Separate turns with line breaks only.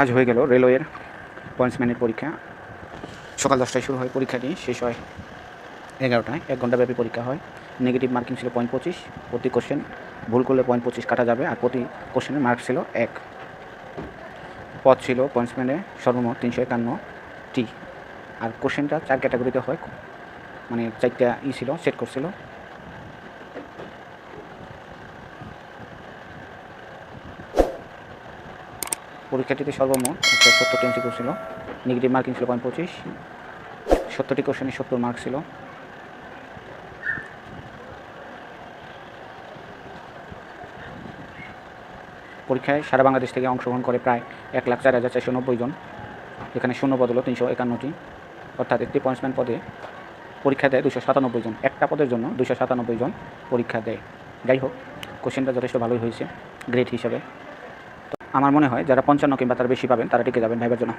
আজ হয়ে গেল রেলওয়ের পয়েন্টসম্যানের পরীক্ষা। সকাল দশটায় শুরু হয় পরীক্ষাটি শেষ হয় এগারোটায়। এক ঘণ্টা ব্যাপী পরীক্ষা হয়। নেগেটিভ মার্কিং ছিল পয়েন্ট পঁচিশ, প্রতি কোশ্চেন ভুল করলে পয়েন্ট পঁচিশ কাটা যাবে আর প্রতি কোশ্চেনের মার্ক ছিল এক। পদ ছিল পয়েন্টসম্যানে সর্বমোট তিনশো একান্নটি আর কোশ্চেনটা চার ক্যাটাগরিতে হয় মানে চারটা ই ছিল সেট করছিল পরীক্ষাটিতে সর্বমোট একশো সত্তরটি এমসিকিউ ছিল, নেগেটিভ মার্কিং ছিল পয়েন্ট পঁচিশ সত্তরটি কোশ্চেনে সত্তর মার্ক ছিল। পরীক্ষায় সারা বাংলাদেশ থেকে অংশগ্রহণ করে প্রায় এক লাখ চার হাজার চারশো নব্বই জন, এখানে শূন্য পদ হলো তিনশো একান্নটি, অর্থাৎ একটি পয়েন্টসম্যান পদে পরীক্ষা দেয় দুশো সাতানব্বই জন। একটা পদের জন্য দুশো সাতানব্বই জন পরীক্ষা দেয়। যাই হোক কোশ্চেনটা যথেষ্ট ভালোই হয়েছে গ্রেড হিসাবে। আমার মনে হয় যারা পঞ্চান্ন কিংবা তার বেশি পাবেন তারা টিকে যাবেন ভাইবার জন্য।